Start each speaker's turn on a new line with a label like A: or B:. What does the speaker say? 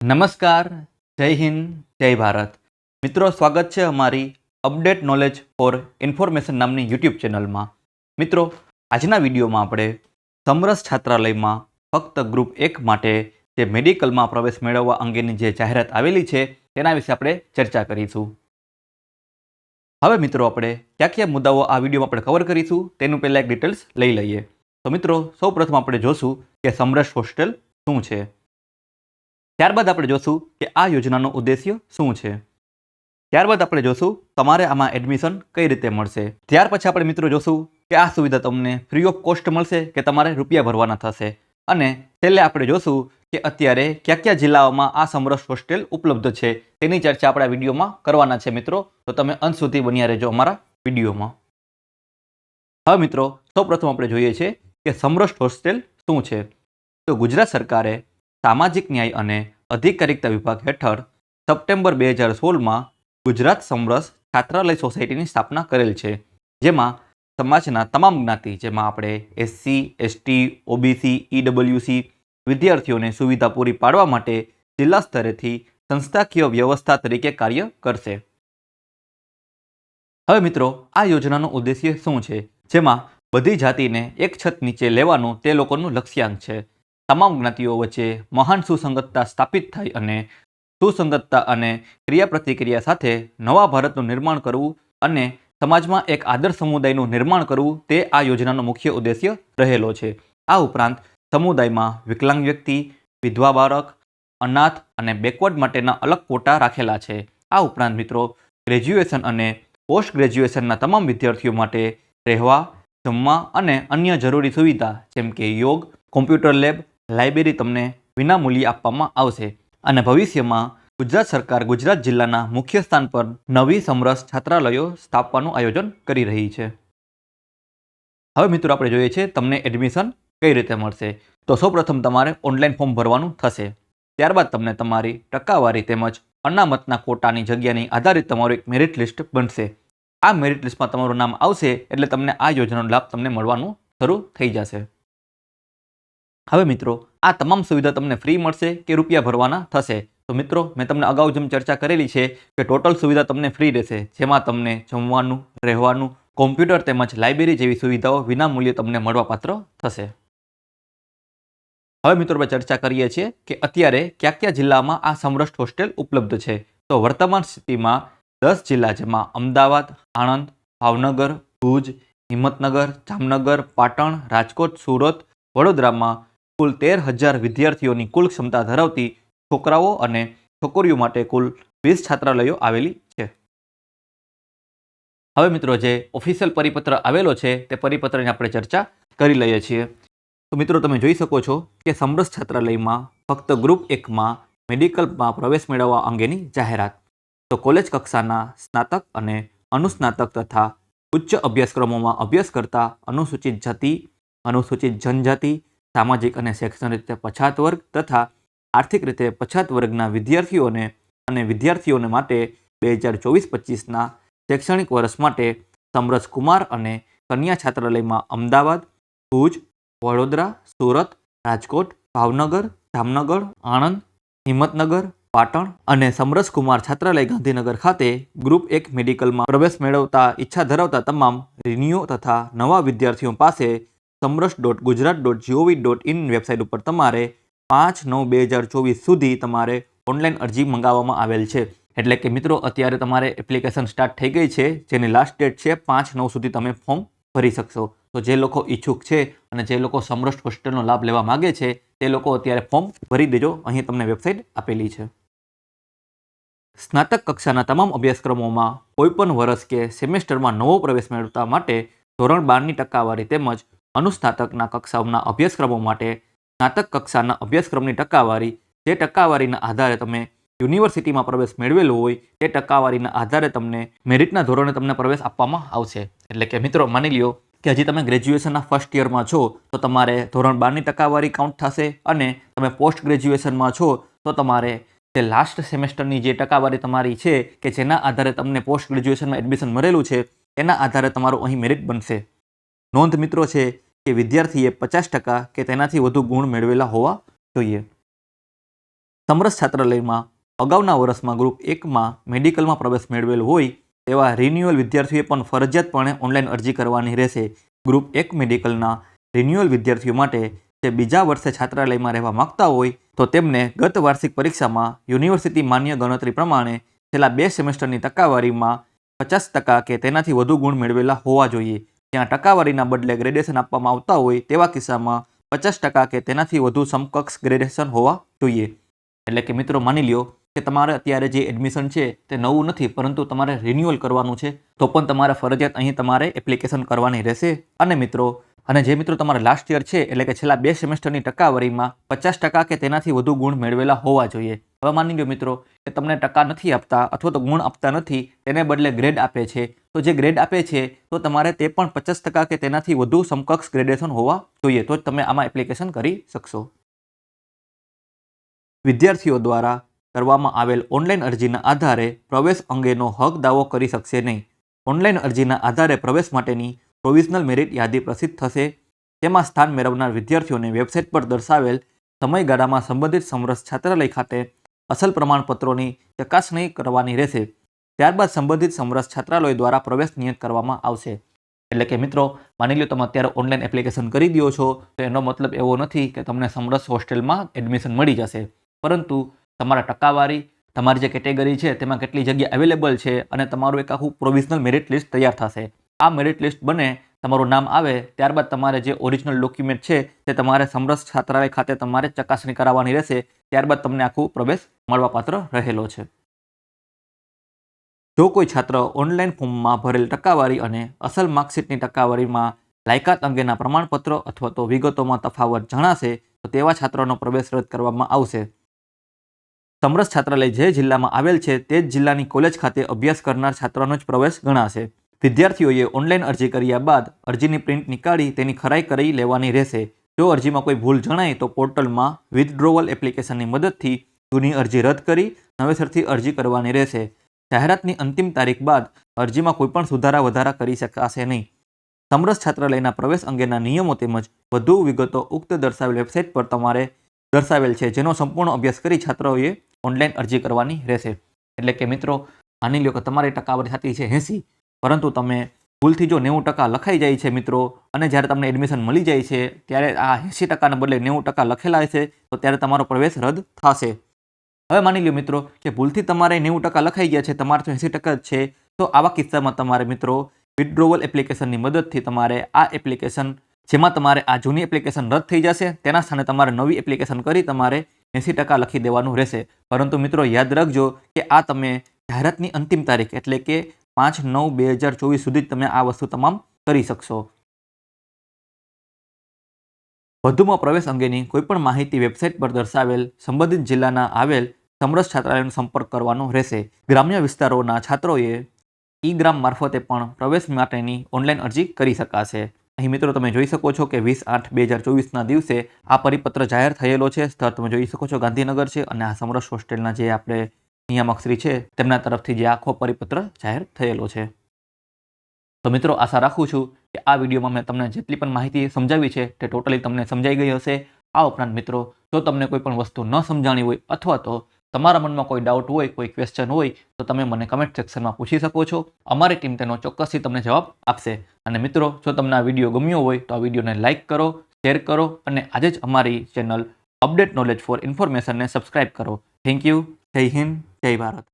A: નમસ્કાર, જય હિન્દ, જય ભારત. મિત્રો, સ્વાગત છે અમારી અપડેટ નોલેજ ફોર ઇન્ફોર્મેશન નામની યુટ્યુબ ચેનલમાં મિત્રો, આજના વિડીયોમાં આપણે સમરસ છાત્રાલયમાં ફક્ત ગ્રુપ એક માટે જે મેડિકલમાં પ્રવેશ મેળવવા અંગેની જે જાહેરાત આવેલી છે, તેના વિશે આપણે ચર્ચા કરીશું. હવે મિત્રો, આપણે કયા કયા મુદ્દાઓ આ વિડીયોમાં આપણે કવર કરીશું, તેનું પહેલાં એક ડિટેલ્સ લઈ લઈએ. તો મિત્રો, સૌપ્રથમ આપણે જોશું કે સમરસ હોસ્ટેલ શું છે. ત્યારબાદ આપણે જોશું કે આ યોજનાનો ઉદ્દેશ્ય શું છે. ત્યારબાદ આપણે જોશું તમારે આમાં એડમિશન કઈ રીતે મળશે. ત્યાર પછી આપણે મિત્રો જોશું કે આ સુવિધા તમને ફ્રી ઓફ કોસ્ટ મળશે કે તમારે રૂપિયા ભરવાના થશે. અને છેલ્લે આપણે જોશું કે અત્યારે કયા કયા જિલ્લાઓમાં આ સમરસ હોસ્ટેલ ઉપલબ્ધ છે. તેની ચર્ચા આપણે આ વિડીયોમાં કરવાના છે મિત્રો. તો તમે અંત સુધી બન્યા રહેજો અમારા વિડીયોમાં. હવે મિત્રો, સૌપ્રથમ આપણે જોઈએ છે કે સમરસ હોસ્ટેલ શું છે. તો ગુજરાત સરકારે સામાજિક ન્યાય અને અધિકારિકતા વિભાગ હેઠળ સપ્ટેમ્બર બે હજાર સોળમાં ગુજરાત સમરસ છાત્રાલય સોસાયટીની સ્થાપના કરેલ છે, જેમાં સમાજના તમામ જ્ઞાતિ, જેમાં આપણે એસસી એસટી ઓબીસી ઈડબ્લ્યુસી વિદ્યાર્થીઓને સુવિધા પૂરી પાડવા માટે જિલ્લા સ્તરેથી સંસ્થાકીય વ્યવસ્થા તરીકે કાર્ય કરશે. હવે મિત્રો, આ યોજનાનો ઉદ્દેશ્ય શું છે? જેમાં બધી જાતિને એક છત નીચે લેવાનું તે લોકોનું લક્ષ્યાંક છે. તમામ જ્ઞાતિઓ વચ્ચે મહાન સુસંગતતા સ્થાપિત થાય અને સુસંગતતા અને ક્રિયા પ્રતિક્રિયા સાથે નવા ભારતનું નિર્માણ કરવું અને સમાજમાં એક આદર્શ સમુદાયનું નિર્માણ કરવું તે આ યોજનાનો મુખ્ય ઉદ્દેશ્ય રહેલો છે. આ ઉપરાંત સમુદાયમાં વિકલાંગ વ્યક્તિ, વિધવા બાળક, અનાથ અને બેકવર્ડ માટેના અલગ કોટા રાખેલા છે. આ ઉપરાંત મિત્રો, ગ્રેજ્યુએશન અને પોસ્ટ ગ્રેજ્યુએશનના તમામ વિદ્યાર્થીઓ માટે રહેવા, જમવા અને અન્ય જરૂરી સુવિધા જેમ કે યોગ, કોમ્પ્યુટર લેબ લાઇબ્રેરી તમને વિનામૂલ્યે આપવામાં આવશે અને ભવિષ્યમાં ગુજરાત સરકાર ગુજરાત જિલ્લાના મુખ્ય સ્થાન પર નવી સમરસ છાત્રાલયો સ્થાપવાનું આયોજન કરી રહી છે. હવે મિત્રો આપણે જોઈએ છે તમને એડમિશન કઈ રીતે મળશે. તો સૌપ્રથમ તમારે ઓનલાઈન ફોર્મ ભરવાનું થશે. ત્યારબાદ તમને તમારી ટકાવારી તેમજ અનામતના કોટાની જગ્યાની આધારિત તમારું એક મેરિટ લિસ્ટ બનશે. આ મેરિટ લિસ્ટમાં તમારું નામ આવશે એટલે તમને આ યોજનાનો લાભ તમને મળવાનું શરૂ થઈ જશે. હવે મિત્રો, આ તમામ સુવિધા તમને ફ્રી મળશે કે રૂપિયા ભરવાના થશે? તો મિત્રો, મેં તમને અગાઉ જેમ ચર્ચા કરેલી છે કે ટોટલ સુવિધા તમને ફ્રી રહેશે, જેમાં તમને જમવાનું, રહેવાનું, કોમ્પ્યુટર તેમજ લાઇબ્રેરી જેવી સુવિધાઓ વિનામૂલ્યે તમને મળવાપાત્ર થશે. હવે મિત્રો, આપણે ચર્ચા કરીએ છીએ કે અત્યારે કયા કયા જિલ્લામાં આ સમરસ્ટ હોસ્ટેલ ઉપલબ્ધ છે? તો વર્તમાન સ્થિતિમાં દસ જિલ્લા જેમાં અમદાવાદ, આણંદ, ભાવનગર, ભુજ, હિંમતનગર, જામનગર, પાટણ, રાજકોટ, સુરત, વડોદરામાં કુલ તેર હજાર વિદ્યાર્થીઓની કુલ ક્ષમતા ધરાવતી છોકરાઓ અને છોકરીઓ માટે કુલ વીસ છાત્રાલયો આવેલી છે. હવે મિત્રો જે ઓફિશિયલ પરિપત્ર આવેલો છે, તે પરિપત્રની આપણે ચર્ચા કરી લઈએ છીએ. તો મિત્રો તમે જોઈ શકો છો કે સમરસ છાત્રાલયમાં ફક્ત ગ્રુપ એકમાં મેડિકલમાં પ્રવેશ મેળવવા અંગેની જાહેરાત. તો કોલેજ કક્ષાના સ્નાતક અને અનુસ્નાતક તથા ઉચ્ચ અભ્યાસક્રમોમાં અભ્યાસ કરતા અનુસૂચિત જાતિ, અનુસૂચિત જનજાતિ સામાજિક અને શૈક્ષણિક રીતે પછાત વર્ગ તથા આર્થિક રીતે પછાત વર્ગના વિદ્યાર્થીઓને અને વિદ્યાર્થીઓને માટે બે હજાર ચોવીસ પચીસના શૈક્ષણિક વર્ષ માટે સમરસ કુમાર અને કન્યા છાત્રાલયમાં અમદાવાદ, ભુજ, વડોદરા, સુરત, રાજકોટ, ભાવનગર, જામનગર, આણંદ, હિંમતનગર, પાટણ અને સમરસ કુમાર છાત્રાલય ગાંધીનગર ખાતે ગ્રુપ એક મેડિકલમાં પ્રવેશ મેળવતા ઈચ્છા ધરાવતા તમામ રિન્યુ તથા નવા વિદ્યાર્થીઓ પાસે Samras dot Gujarat dot gov dot in website ઉપર તમારે પાંચ નવ બે હજાર ચોવીસ સુધી તમારે ઓનલાઈન અરજી મંગાવવામાં આવેલ છે. એટલે કે મિત્રો, અત્યારે તમારે એપ્લિકેશન સ્ટાર્ટ થઈ ગઈ છે, જેની લાસ્ટ ડેટ છે પાંચ નવ સુધી તમે ફોર્મ ભરી શકશો. તો જે લોકો ઈચ્છુક છે અને જે લોકો સમરસ હોસ્ટેલનો લાભ લેવા માગે છે, તે લોકો અત્યારે ફોર્મ ભરી દેજો. અહીં તમને વેબસાઇટ આપેલી છે. સ્નાતક કક્ષાના તમામ અભ્યાસક્રમોમાં કોઈપણ વર્ષ કે સેમેસ્ટરમાં નવો પ્રવેશ મેળવતા માટે ધોરણ બારની ટકાવારી તેમજ અનુસ્નાતકના કક્ષાઓના અભ્યાસક્રમો માટે સ્નાતક કક્ષાના અભ્યાસક્રમની ટકાવારી, જે ટકાવારીના આધારે તમે યુનિવર્સિટીમાં પ્રવેશ મેળવેલો હોય, તે ટકાવારીના આધારે તમને મેરિટના ધોરણે તમને પ્રવેશ આપવામાં આવશે. એટલે કે મિત્રો, માની લ્યો કે હજી તમે ગ્રેજ્યુએશનના ફર્સ્ટ યરમાં છો, તો તમારે ધોરણ બારની ટકાવારી કાઉન્ટ થશે અને તમે પોસ્ટ ગ્રેજ્યુએશનમાં છો, તો તમારે જે લાસ્ટ સેમેસ્ટરની જે ટકાવારી તમારી છે, કે જેના આધારે તમને પોસ્ટ ગ્રેજ્યુએશનમાં એડમિશન મળેલું છે, એના આધારે તમારું અહીં મેરિટ બનશે. નોંધ મિત્રો છે કે વિદ્યાર્થીએ પચાસ ટકા કે તેનાથી વધુ ગુણ મેળવેલા હોવા જોઈએ. સમરસ છાત્રાલયમાં અગાઉના વર્ષમાં ગ્રુપ એકમાં મેડિકલમાં પ્રવેશ મેળવેલ હોય તેવા રિન્યુઅલ વિદ્યાર્થીઓએ પણ ફરજિયાતપણે ઓનલાઈન અરજી કરવાની રહેશે. ગ્રુપ એક મેડિકલના રિન્યુઅલ વિદ્યાર્થીઓ માટે જે બીજા વર્ષે છાત્રાલયમાં રહેવા માંગતા હોય તો તેમને ગત વાર્ષિક પરીક્ષામાં યુનિવર્સિટી માન્ય ગણતરી પ્રમાણે છેલ્લા બે સેમેસ્ટરની ટકાવારીમાં પચાસ ટકા કે તેનાથી વધુ ગુણ મેળવેલા હોવા જોઈએ. ત્યાં ટકાવારીના બદલે ગ્રેડેશન આપવામાં આવતા હોય તેવા કિસ્સામાં પચાસ ટકા કે તેનાથી વધુ સમકક્ષ ગ્રેડેશન હોવા જોઈએ. એટલે કે મિત્રો માની લ્યો કે તમારે અત્યારે જે એડમિશન છે તે નવું નથી, પરંતુ તમારે રિન્યુઅલ કરવાનું છે, તો પણ તમારે ફરજિયાત અહીં તમારે એપ્લિકેશન કરવાની રહેશે. અને મિત્રો, અને જે મિત્રો તમારે લાસ્ટ યર છે, એટલે કે છેલ્લા બે સેમેસ્ટરની ટકાવારીમાં પચાસ ટકા કે તેનાથી વધુ ગુણ મેળવેલા હોવા જોઈએ. હવે માની લો મિત્રો કે તમને ટકા નથી આપતા અથવા તો ગુણ આપતા નથી, તેને બદલે ગ્રેડ આપે છે. તો જે ગ્રેડ આપે છે, તો તમારે તે પણ પચાસ ટકા કે તેનાથી વધુ સમકક્ષ ગ્રેડેશન હોવા જોઈએ. તો જ તમે આમાં એપ્લિકેશન કરી શકશો. વિદ્યાર્થીઓ દ્વારા કરવામાં આવેલ ઓનલાઈન અરજીના આધારે પ્રવેશ અંગેનો હક દાવો કરી શકશે નહીં. ઓનલાઈન અરજીના આધારે પ્રવેશ માટેની પ્રોવિઝનલ મેરિટ યાદી પ્રસિદ્ધ થશે. તેમાં સ્થાન મેળવનાર વિદ્યાર્થીઓને વેબસાઇટ પર દર્શાવેલ સમયગાળામાં સંબંધિત સમરસ છાત્રાલય ખાતે અસલ પ્રમાણપત્રોની ચકાસણી કરવાની રહેશે. ત્યારબાદ સંબંધિત સમરસ છાત્રાલય દ્વારા પ્રવેશ નિયત કરવામાં આવશે. એટલે કે મિત્રો, માની લો તમે અત્યારે ઓનલાઈન એપ્લિકેશન કરી દો છો, તો એનો મતલબ એવો નથી કે તમને સમરસ હોસ્ટેલમાં એડમિશન મળી જશે. પરંતુ તમારા ટકાવારી, તમારી જે કેટેગરી છે, તેમાં કેટલી જગ્યા અવેલેબલ છે અને તમારું એક આખું પ્રોવિઝનલ મેરિટ લિસ્ટ તૈયાર થશે. આ મેરિટ લિસ્ટ બને તમારું નામ આવે, ત્યારબાદ તમારે જે ઓરિજિનલ ડોક્યુમેન્ટ છે, તે તમારે સમરસ છાત્રાલય ખાતે તમારે ચકાસણી કરાવવાની રહેશે, ત્યારબાદ તમને આખું પ્રવેશ મળવાપાત્ર રહેલો છે. જો કોઈ છાત્ર ઓનલાઈન ફોર્મમાં ભરેલ ટકાવારી અને અસલ માર્કશીટની ટકાવારીમાં લાયકાત અંગેના પ્રમાણપત્રો અથવા તો વિગતોમાં તફાવત જણાશે, તો તેવા છાત્રોનો પ્રવેશ રદ કરવામાં આવશે. સમરસ છાત્રાલય જે જિલ્લામાં આવેલ છે, તે જ જિલ્લાની કોલેજ ખાતે અભ્યાસ કરનાર છાત્રોનો જ પ્રવેશ ગણાશે. વિદ્યાર્થીઓએ ઓનલાઈન અરજી કર્યા બાદ અરજીની પ્રિન્ટ નીકાળી તેની ખરાઈ કરી લેવાની રહેશે. જો અરજીમાં કોઈ ભૂલ જણાય તો પોર્ટલમાં વિથડ્રોવલ એપ્લિકેશનની મદદથી જૂની અરજી રદ કરી નવેસરથી અરજી કરવાની રહેશે. જાહેરાતની અંતિમ તારીખ બાદ અરજીમાં કોઈપણ સુધારા વધારા કરી શકાશે નહીં. સમરસ છાત્રાલયના પ્રવેશ અંગેના નિયમો તેમજ વધુ વિગતો ઉક્ત દર્શાવેલ વેબસાઇટ પર તમારે દર્શાવેલ છે, જેનો સંપૂર્ણ અભ્યાસ કરી છાત્રોએ ઓનલાઈન અરજી કરવાની રહેશે. એટલે કે મિત્રો, માની લો કે તમારી ટકાવારી થતી છે એંસી પરંતુ તમે ભૂલથી જો નેવું ટકા લખાઈ જાય છે મિત્રો, અને જ્યારે તમને એડમિશન મળી જાય છે, ત્યારે આ એંસી ટકાના બદલે નેવું ટકા લખેલા છે તો ત્યારે તમારો પ્રવેશ રદ થશે. હવે માની લો મિત્રો, કે ભૂલથી તમારે નેવું ટકા લખાઈ ગયા છે, તમારે તો એંસી ટકા જ છે, તો આવા કિસ્સામાં તમારે મિત્રો વિથડ્રોવલ એપ્લિકેશનની મદદથી તમારે આ એપ્લિકેશન જેમાં તમારે આ જૂની એપ્લિકેશન રદ થઈ જશે, તેના સ્થાને તમારે નવી એપ્લિકેશન કરી તમારે એંસી ટકા લખી દેવાનું રહેશે. પરંતુ મિત્રો યાદ રાખજો કે આ તમે જાહેરાતની અંતિમ તારીખ એટલે કે પાંચ નવ બે હજાર ચોવીસ સુધી તમે આ વસ્તુ તમામ કરી શકશો. વધુમાં પ્રવેશ અંગેની કોઈપણ માહિતી વેબસાઇટ પર દર્શાવેલ, સંબંધિત જિલ્લાના આવેલ સમરસ છાત્રાલયનો સંપર્ક કરવાનો રહેશે. ગ્રામ્ય વિસ્તારોના છાત્રોએ ઈ ગ્રામ મારફતે પણ પ્રવેશ માટેની ઓનલાઈન અરજી કરી શકાશે. અહીં મિત્રો તમે જોઈ શકો છો કે વીસ આઠ બે હજાર ચોવીસના દિવસે આ પરિપત્ર જાહેર થયેલો છે. સ્થળ તમે જોઈ શકો છો ગાંધીનગર છે અને આ સમરસ હોસ્ટેલના જે આપણે નિયામકશ્રી છે, તેમના તરફથી જે આખો પરિપત્ર જાહેર થયેલો છે. તો મિત્રો, આશા રાખું છું કે આ વિડીયોમાં મેં તમને જેટલી પણ માહિતી સમજાવી છે તે ટોટલી તમને સમજાઈ ગઈ હશે. આ ઉપરાંત મિત્રો, જો તમને કોઈ પણ વસ્તુ ન સમજાણી હોય અથવા તો તમારા મનમાં કોઈ ડાઉટ હોય, કોઈ ક્વેશ્ચન હોય, તો તમે મને કમેન્ટ સેક્શનમાં પૂછી શકો છો. અમારી ટીમ તેનો ચોક્કસથી તમને જવાબ આપશે. અને મિત્રો, જો તમને આ વીડિયો ગમ્યો હોય, તો આ વિડીયોને લાઇક કરો શેર કરો અને આજે જ અમારી ચેનલ અપડેટ નોલેજ ફોર ઇન્ફોર્મેશનને સબસ્ક્રાઇબ કરો. થેન્ક યુ જય હિન્દ જય ભારત.